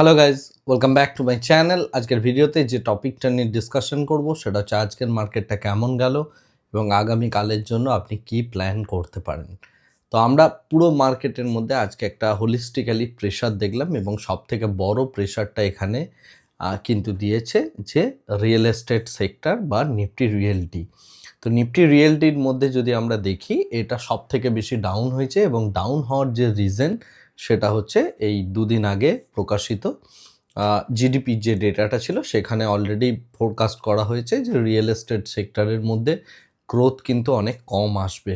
Hello guys welcome back to my channel আজকের ভিডিওতে যে টপিকটা নিয়ে ডিসকাশন করব, সেটা হচ্ছে আজকের মার্কেটটা কেমন গেল এবং আগামীকালের জন্য আপনি কি প্ল্যান করতে পারেন। তো আমরা পুরো মার্কেটের মধ্যে আজকে একটা হোলিস্টিক্যালি প্রেশার দেখলাম এবং সব থেকে বড় প্রেশারটা এখানে কিন্তু দিয়েছে যে রিয়েল এস্টেট সেক্টর বা নিফটি রিয়েলটি তো নিফটি রিয়েলটির মধ্যে যদি আমরা দেখি, এটা সব থেকে বেশি ডাউন হয়েছে এবং ডাউন হওয়ার যে রিজন সেটা হচ্ছে এই দুদিন আগে প্রকাশিত জিডিপির যে ডেটাটা ছিল সেখানে অলরেডি ফোরকাস্ট করা হয়েছে যে রিয়েল এস্টেট সেক্টরের মধ্যে গ্রোথ কিন্তু অনেক কম আসবে।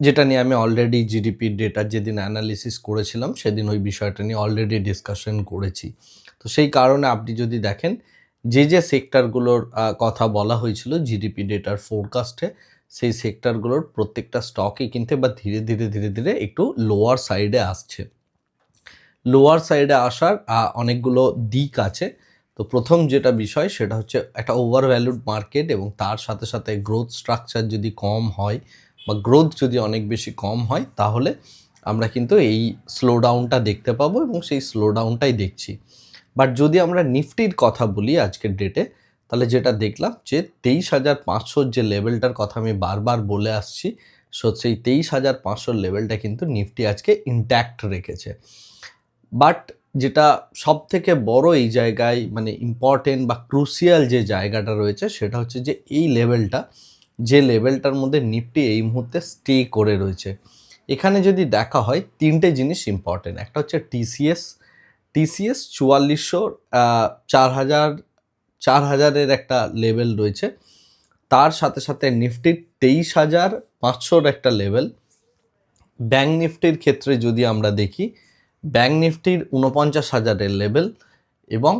যেটা নিয়ে আমি অলরেডি জিডিপির ডেটা যেদিন অ্যানালিসিস করেছিলাম সেদিন ওই বিষয়টা নিয়ে অলরেডি ডিসকাশন করেছি। তো সেই কারণে আপনি যদি দেখেন, যে যে সেক্টরগুলোর কথা বলা হয়েছিল জিডিপি ডেটার ফোরকাস্টে সেই সেক্টরগুলোর প্রত্যেকটা স্টকই কিন্তু বা ধীরে ধীরে ধীরে ধীরে একটু লোয়ার সাইডে আসছে। লোয়ার সাইডে আসার অনেকগুলো দিক আছে। তো প্রথম যেটা বিষয়, সেটা হচ্ছে একটা ওভারভ্যালুড মার্কেট এবং তার সাথে সাথে গ্রোথ স্ট্রাকচার যদি কম হয় বা গ্রোথ যদি অনেক বেশি কম হয়, তাহলে আমরা কিন্তু এই স্লো ডাউনটা দেখতে পাবো এবং সেই স্লো ডাউনটাই দেখছি। বাট যদি আমরা নিফটির কথা বলি আজকের ডেটে তাহলে যেটা দেখলাম যে তেইশ হাজার পাঁচশোর যে লেভেলটার কথা আমি বারবার বলে আসছি, সো সেই তেইশ হাজার পাঁচশোর লেভেলটা কিন্তু নিফটি আজকে ইন্ট্যাক্ট রেখেছে। বাট যেটা সব থেকে বড় এই জায়গায় মানে ইম্পর্টেন্ট বা ক্রুশিয়াল যে জায়গাটা রয়েছে সেটা হচ্ছে যে এই লেভেলটা যে লেভেলটার মধ্যে নিফটি এই মুহূর্তে স্টে করে রয়েছে। এখানে যদি দেখা হয়, তিনটে জিনিস ইম্পর্টেন্ট একটা হচ্ছে টিসিএস টিসিএস চুয়াল্লিশশো চার হাজার, চার হাজারের একটা লেভেল রয়েছে। তার সাথে সাথে নিফটির তেইশ হাজার পাঁচশোর একটা লেভেল ব্যাঙ্ক নিফটির ক্ষেত্রে যদি আমরা দেখি ব্যাঙ্ক নিফটির উনপঞ্চাশ হাজারের লেভেল এবং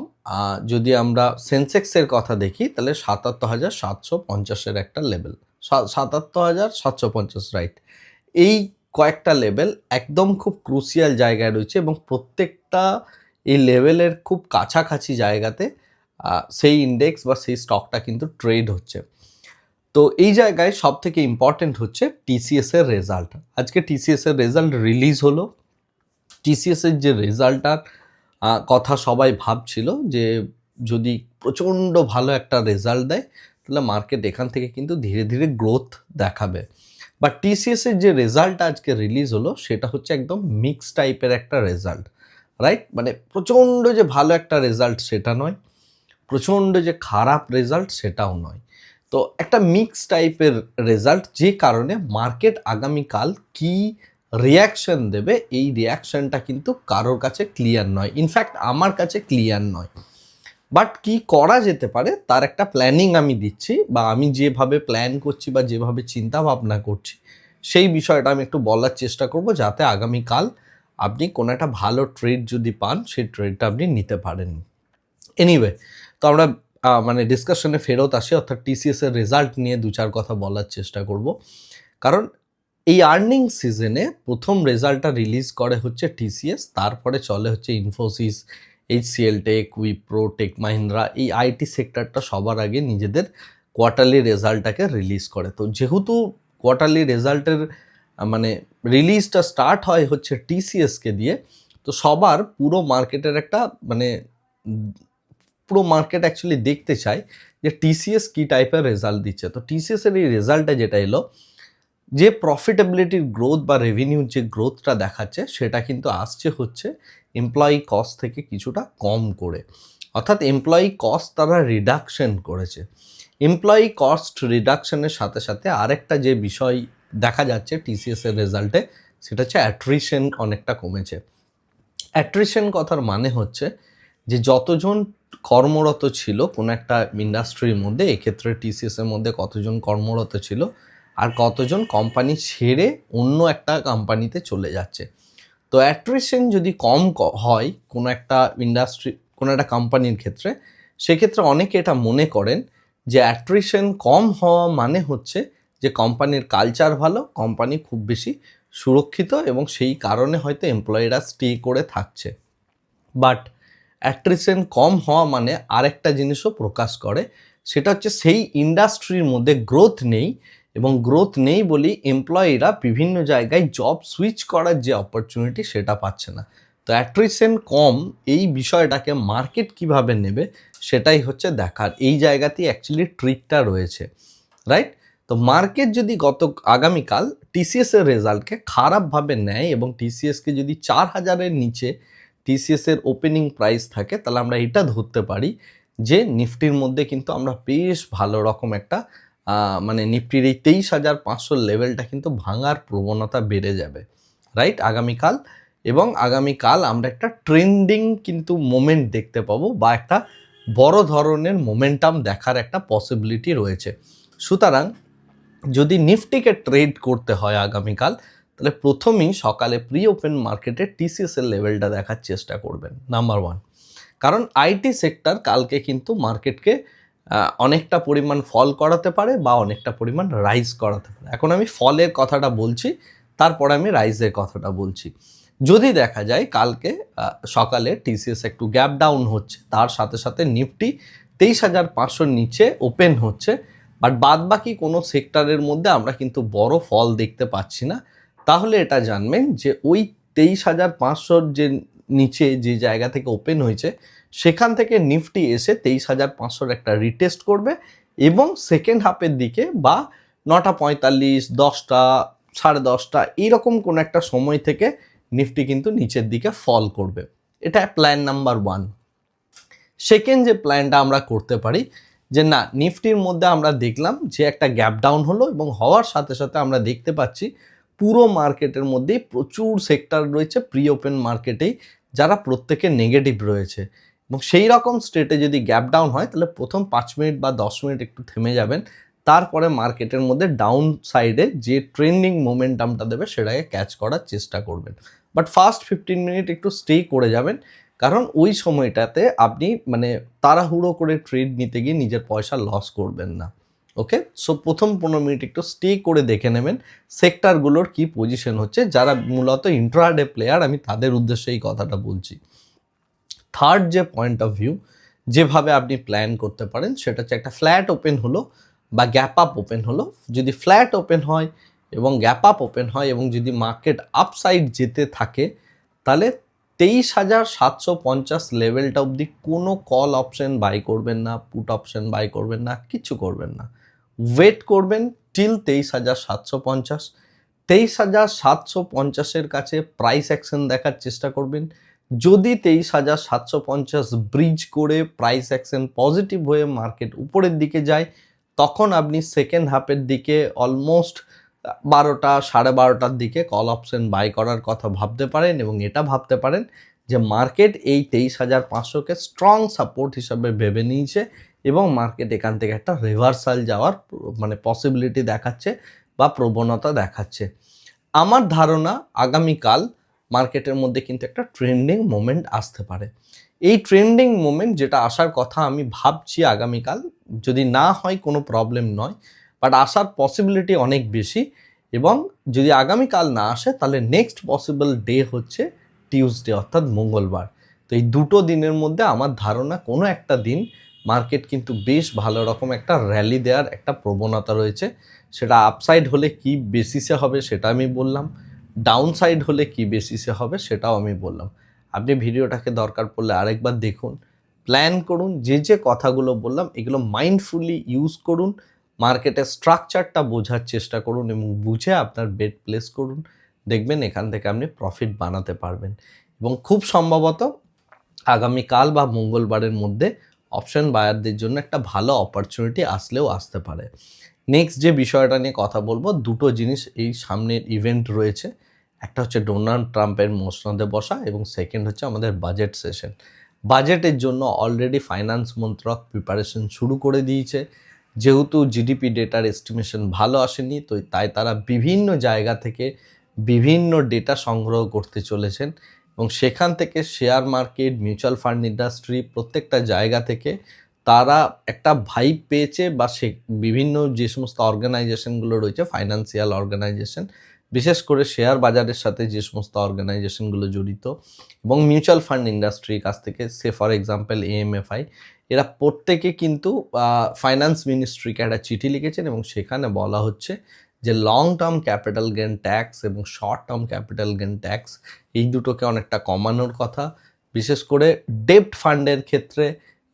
যদি আমরা সেন্সেক্সের কথা দেখি, তাহলে সাতাত্তর হাজার সাতশো পঞ্চাশের একটা লেভেল। সাতাত্তর হাজার সাতশো পঞ্চাশ, রাইট। এই কয়েকটা লেভেল একদম খুব ক্রুশিয়াল জায়গায় রয়েছে এবং প্রত্যেকটা এই লেভেলের খুব কাছাকাছি জায়গাতে সেই ইন্ডেক্স বা সেই স্টকটা কিন্তু ট্রেড হচ্ছে। তো এই জায়গায় সব থেকে ইম্পর্টেন্ট হচ্ছে টিসিএসের রেজাল্ট। আজকে টিসিএস এর রেজাল্ট রিলিজ হলো। টিসিএস এর যে রেজাল্টটার কথা সবাই ভাবছিল যে যদি প্রচণ্ড ভালো একটা রেজাল্ট দেয়, তাহলে মার্কেট এখান থেকে কিন্তু ধীরে ধীরে গ্রোথ দেখাবে। বাট টিসিএস এর যে রেজাল্ট আজকে রিলিজ হলো, সেটা হচ্ছে একদম মিক্স টাইপের একটা রেজাল্ট রাইট মানে প্রচণ্ড যে ভালো একটা রেজাল্ট সেটা নয়, প্রচণ্ড যে খারাপ রেজাল্ট সেটাও নয়। তো একটা মিক্স টাইপের রেজাল্ট যে কারণে মার্কেট আগামীকাল কি রিয়াকশন দেবে, এই রিয়াকশনটা কিন্তু কারোর কাছে ক্লিয়ার নয়। ইনফ্যাক্ট আমার কাছে ক্লিয়ার নয়। বাট কি করা যেতে পারে, তার একটা প্ল্যানিং আমি দিচ্ছি বা আমি যেভাবে প্ল্যান করছি বা যেভাবে চিন্তা ভাবনা করছি, সেই বিষয়টা আমি একটু বলার চেষ্টা করব যাতে আগামীকাল আপনি কোনো একটা ভালো ট্রেড যদি পান, সেই ট্রেডটা আপনি নিতে পারেন। এনিওয়ে তো আমরা মানে ডিসকাশনে ফেরত আসি, অর্থাৎ টিসিএস এর রেজাল্ট নিয়ে দু চার কথা বলার চেষ্টা করব। কারণ এই আর্নিং সিজনে প্রথম রেজাল্টটা রিলিজ করে হচ্ছে টিসিএস তারপরে চলে হচ্ছে Infosys HCL tech Wipro tech Mahindra এই আইটি সেক্টরটা সবার আগে নিজেদের কোয়ার্টারলি রেজাল্টটাকে রিলিজ করে। তো যেহেতু কোয়ার্টারলি রেজাল্টের মানে রিলিজটা স্টার্ট হয় হচ্ছে টিসিএসকে দিয়ে, তো সবার পুরো মার্কেটের একটা মানে পুরো মার্কেট অ্যাকচুয়ালি দেখতে চায় যে টিসিএস কী টাইপের রেজাল্ট দিচ্ছে। তো টিসিএস এর এই রেজাল্টটা যেটা এলো যে প্রফিটেবিলিটির গ্রোথ বা রেভিনিউর যে গ্রোথটা দেখাচ্ছে, সেটা কিন্তু আসছে হচ্ছে এমপ্লয়ি কস্ট থেকে কিছুটা কম করে। অর্থাৎ এমপ্লয়ি কস্ট তারা রিডাকশন করেছে। এমপ্লয়ি কস্ট রিডাকশনের সাথে সাথে আরেকটা যে বিষয় দেখা যাচ্ছে টিসিএসের রেজাল্টে সেটা হচ্ছে অ্যাট্রিশন অনেকটা কমেছে। অ্যাট্রিশন কথার মানে হচ্ছে যে যতজন কর্মরত ছিল, কোনো একটা ইন্ডাস্ট্রির মধ্যে, এক্ষেত্রে টিসিএসের মধ্যে কতজন কর্মরত ছিল আর কতজন কোম্পানি ছেড়ে অন্য একটা কোম্পানিতে চলে যাচ্ছে। তো অ্যাট্রিশন যদি কম হয় কোনো একটা ইন্ডাস্ট্রি কোনো একটা কোম্পানির ক্ষেত্রে, সেক্ষেত্রে অনেকে এটা মনে করেন যে অ্যাট্রিশন কম হওয়া মানে হচ্ছে যে কোম্পানির কালচার ভালো কোম্পানি খুব বেশি সুরক্ষিত এবং সেই কারণে হয়তো এমপ্লয়িরা স্টে করে থাকছে। বাট অ্যাট্রিশন কম হওয়া মানে আরেকটা জিনিসও প্রকাশ করে, সেটা হচ্ছে সেই ইন্ডাস্ট্রির মধ্যে গ্রোথ নেই এবং গ্রোথ নেই বলেই এমপ্লয়িরা বিভিন্ন জায়গায় জব সুইচ করার যে অপরচুনিটি সেটা পাচ্ছে না। তো অ্যাট্রিশন কম, এই বিষয়টাকে মার্কেট কীভাবে নেবে সেটাই হচ্ছে দেখার। এই জায়গাতেই অ্যাকচুয়ালি ট্রিকটা রয়েছে রাইট তো মার্কেট যদি গত আগামীকাল টিসিএস এর রেজাল্টকে খারাপভাবে নেয় এবং টিসিএসকে যদি চার হাজারের নিচে টিসিএস এর ওপেনিং প্রাইস থাকে, তাহলে আমরা এটা ধরতে পারি যে নিফটির মধ্যে কিন্তু আমরা বেশ ভালো রকম একটা মানে নিফটির এই তেইশ হাজার পাঁচশোর লেভেলটা কিন্তু ভাঙার প্রবণতা বেড়ে যাবে রাইট আগামীকাল এবং আগামীকাল আমরা একটা ট্রেন্ডিং কিন্তু মোমেন্ট দেখতে পাবো বা একটা বড় ধরনের মোমেন্টাম দেখার একটা পসিবিলিটি রয়েছে। সুতরাং যদি নিফটিকে ট্রেড করতে হয় আগামীকাল, তাহলে প্রথমেই সকালে প্রি ওপেন মার্কেটে টিসিএস এর লেভেলটা দেখার চেষ্টা করবেন নাম্বার ওয়ান কারণ আইটি সেক্টর কালকে কিন্তু মার্কেটকে অনেকটা পরিমাণ ফল করাতে পারে বা অনেকটা পরিমাণ রাইস করাতে পারে। এখন আমি ফলের কথাটা বলছি, তারপরে আমি রাইজের কথাটা বলছি। যদি দেখা যায় কালকে সকালে টিসিএস একটু গ্যাপ ডাউন হচ্ছে, তার সাথে সাথে নিফটি তেইশ হাজার পাঁচশোর নিচে ওপেন হচ্ছে বাট বাদ বাকি কোনো সেক্টরের মধ্যে আমরা কিন্তু বড় ফল দেখতে পাচ্ছি না। তাহলে এটা জানবেন যে ওই তেইশ হাজার পাঁচশোর যে নিচে যে জায়গা থেকে ওপেন হয়েছে, সেখান থেকে নিফটি এসে তেইশ হাজার পাঁচশোর একটা রিটেস্ট করবে এবং সেকেন্ড হাফের দিকে বা নটা পঁয়তাল্লিশ, দশটা, সাড়ে দশটা এইরকম কোনো একটা সময় থেকে নিফটি কিন্তু নিচের দিকে ফল করবে। এটা প্ল্যান নাম্বার ওয়ান সেকেন্ড যে প্ল্যানটা আমরা করতে পারি, যে না, নিফটির মধ্যে আমরা দেখলাম যে একটা গ্যাপ ডাউন হলো এবং হওয়ার সাথে সাথে আমরা দেখতে পাচ্ছি পুরো মার্কেটের মধ্যেই প্রচুর সেক্টর রয়েছে প্রি ওপেন মার্কেটেই যারা প্রত্যেকে নেগেটিভ রয়েছে। এবং সেই রকম স্টেটে যদি গ্যাপ ডাউন হয়, তাহলে প্রথম পাঁচ মিনিট বা দশ মিনিট একটু থেমে যাবেন। তারপরে মার্কেটের মধ্যে ডাউন সাইডে যে ট্রেন্ডিং মোমেন্টামটা দেবে, সেটাকে ক্যাচ করার চেষ্টা করবেন। বাট ফার্স্ট ফিফটিন মিনিট একটু স্টে করে যাবেন। কারণ ওই সময়টাতে আপনি মানে তাড়াহুড়ো করে ট্রেড নিতে গিয়ে নিজের পয়সা লস করবেন না। ওকে সো প্রথম পনেরো মিনিট একটু স্টে করে দেখে নেবেন সেক্টরগুলোর কি পজিশন হচ্ছে, যারা মূলত ইন্ট্রাডে প্লেয়ার আমি তাদের উদ্দেশ্যে এই কথাটা বলছি। থার্ড যে পয়েন্ট অফ ভিউ যেভাবে আপনি প্ল্যান করতে পারেন, সেটা হচ্ছে একটা ফ্ল্যাট ওপেন হলো বা গ্যাপ আপ ওপেন হলো। যদি ফ্ল্যাট ওপেন হয় এবং গ্যাপ আপ ওপেন হয় এবং যদি মার্কেট আপসাইড যেতে থাকে, তাহলে তেইশ হাজার সাতশো পঞ্চাশ লেভেলটা অবধি কোনো কল অপশন বাই করবেন না পুট অপশন বাই করবেন না, কিছু করবেন না। ওয়েট করবেন টিল তেইশ হাজার সাতশো পঞ্চাশ। তেইশ হাজার সাতশো পঞ্চাশের কাছে প্রাইস অ্যাকশন দেখার চেষ্টা করবেন। যদি তেইশ হাজার সাতশো পঞ্চাশ ব্রিজ করে প্রাইস অ্যাকশন পজিটিভ হয়ে মার্কেট উপরের দিকে যায়, তখন আপনি সেকেন্ড হাফের দিকে অলমোস্ট বারোটা, সাড়ে বারোটার দিকে কল অপশন বাই করার কথা ভাবতে পারেন এবং এটা ভাবতে পারেন যে মার্কেট এই তেইশ হাজার পাঁচশোকে স্ট্রং সাপোর্ট হিসাবে ভেবে নিয়েছে এবং মার্কেট এখান থেকে একটা রিভার্সাল যাওয়ার মানে পসিবিলিটি দেখাচ্ছে বা প্রবণতা দেখাচ্ছে। আমার ধারণা আগামীকাল মার্কেটের মধ্যে কিন্তু একটা ট্রেন্ডিং মোমেন্ট আসতে পারে। এই ট্রেন্ডিং মোমেন্ট যেটা আসার কথা আমি ভাবছি আগামীকাল, যদি না হয় কোনো প্রবলেম নয়। বাট আসার পসিবিলিটি অনেক বেশি এবং যদি আগামীকাল না আসে, তাহলে নেক্সট পসিবল ডে হচ্ছে টিউসডে অর্থাৎ মঙ্গলবার। তো এই দুটো দিনের মধ্যে আমার ধারণা কোনো একটা দিন মার্কেট কিন্তু বেশ ভালো রকম একটা র্যালি দেওয়ার একটা প্রবণতা রয়েছে। সেটা আপসাইড হলে কি বেসিসে হবে সেটা আমি বললাম। ডাউন সাইড হলে কি বেসিসে হবে সেটাও আমি বললাম। আপনি ভিডিওটাকে দরকার পড়লে আরেকবার দেখুন। প্ল্যান করুন, যে যে কথাগুলো বললাম, এগুলো মাইন্ডফুলি ইউজ করুন। মার্কেটের স্ট্রাকচারটা বোঝার চেষ্টা করুন এবং বুঝে আপনার বেড প্লেস করুন। দেখবেন এখান থেকে আপনি প্রফিট বানাতে পারবেন। এবং খুব সম্ভবত আগামীকাল বা মঙ্গলবারের মধ্যে অপশন বায়ারদের জন্য একটা ভালো অপরচুনিটি আসলেও আসতে পারে। নেক্সট যে বিষয়টা নিয়ে কথা বলব, দুটো জিনিস এই সামনের ইভেন্ট রয়েছে। একটা হচ্ছে ডোনাল্ড ট্রাম্পের মসনদে বসা এবং সেকেন্ড হচ্ছে আমাদের বাজেট সেশন। বাজেটের জন্য অলরেডি ফাইন্যান্স মন্ত্রক প্রিপারেশন শুরু করে দিয়েছে। যেহেতু জিডিপি ডেটার এস্টিমেশন ভালো আসেনি, তো তাই তারা বিভিন্ন জায়গা থেকে বিভিন্ন ডেটা সংগ্রহ করতে চলেছেন এবং সেখান থেকে share market mutual fund industry প্রত্যেকটা জায়গা থেকে তারা একটা ভাইব পেয়েছে বা সে বিভিন্ন যে সমস্ত অর্গানাইজেশনগুলো রয়েছে ফাইন্যান্সিয়াল অর্গানাইজেশন বিশেষ করে শেয়ার বাজারের সাথে যে সমস্ত অর্গানাইজেশনগুলো জড়িত এবং মিউচুয়াল ফান্ড ইন্ডাস্ট্রির কাছ থেকে সে ফর এক্সাম্পল এএমএফআই এরা প্রত্যেকে কিন্তু ফাইন্যান্স মিনিস্ট্রিকে একটা চিঠি লিখেছেন এবং সেখানে বলা হচ্ছে যে long term capital gain tax এবং short term capital gain tax এই দুটোকে অনেকটা কমানোর কথা। বিশেষ করে ডেপ্ট ফান্ডের ক্ষেত্রে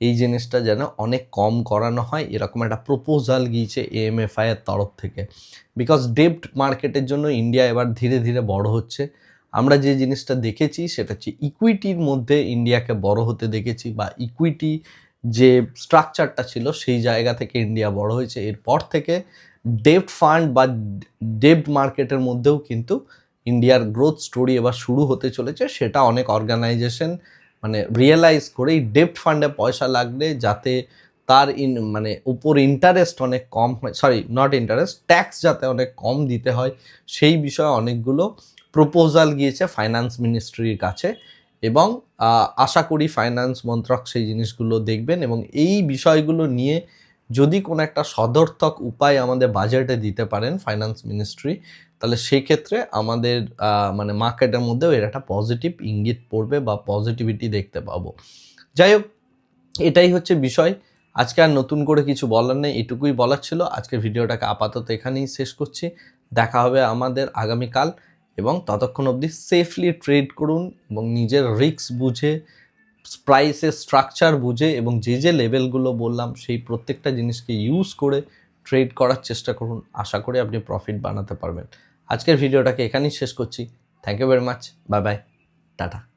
এই জিনিসটা যেন অনেক কম করানো হয়। এরকম একটা প্রপোজাল গিয়েছে এএমএফআই এর তরফ থেকে। বিকজ ডেপ্ট মার্কেটের জন্য ইন্ডিয়া এবার ধীরে ধীরে বড় হচ্ছে। আমরা যে জিনিসটা দেখেছি সেটা হচ্ছে ইকুইটির মধ্যে ইন্ডিয়াকে বড় হতে দেখেছি বা ইকুইটি যে স্ট্রাকচারটা ছিল সেই জায়গা থেকে ইন্ডিয়া বড় হয়েছে। এরপর থেকে ডেপ্ট ফান্ড বা ডেপ্ট মার্কেটের মধ্যেও কিন্তু ইন্ডিয়ার গ্রোথ স্টোরি এবার শুরু হতে চলেছে। সেটা অনেক অর্গানাইজেশন মানে রিয়েলাইজ করে এই ডেপ্ট ফান্ডে পয়সা লাগলে যাতে তার ইন মানে উপর ইন্টারেস্ট অনেক কম হয় সরি নট ইন্টারেস্ট ট্যাক্স যাতে অনেক কম দিতে হয়, সেই বিষয়ে অনেকগুলো প্রপোজাল গিয়েছে ফাইন্যান্স মিনিস্ট্রির কাছে এবং আশা করি ফাইন্যান্স মন্ত্রক সেই জিনিসগুলো দেখবেন এবং এই বিষয়গুলো নিয়ে যদি কোনো একটা সদর্থক উপায় আমাদের বাজেটে দিতে পারেন ফাইন্যান্স মিনিস্ট্রি তাহলে সেই ক্ষেত্রে আমাদের মানে মার্কেটের মধ্যেও এর একটা পজিটিভ ইঙ্গিত পড়বে বা পজিটিভিটি দেখতে পাবো। যাই হোক, এটাই হচ্ছে বিষয়। আজকে আর নতুন করে কিছু বলার নেই, এটুকুই বলার ছিল। আজকের ভিডিওটাকে আপাতত এখানেই শেষ করছি। দেখা হবে আমাদের আগামীকাল এবং ততক্ষণ অবধি সেফলি ট্রেড করুন এবং নিজের রিস্ক বুঝে প্রাইসের স্ট্রাকচার বুঝে এবং যে যে লেভেলগুলো বললাম, সেই প্রত্যেকটা জিনিসকে ইউজ করে ট্রেড করার চেষ্টা করুন। আশা করি আপনি প্রফিট বানাতে পারবেন। আজকের ভিডিওটাকে এখানেই শেষ করছি। Thank you very much bye bye tata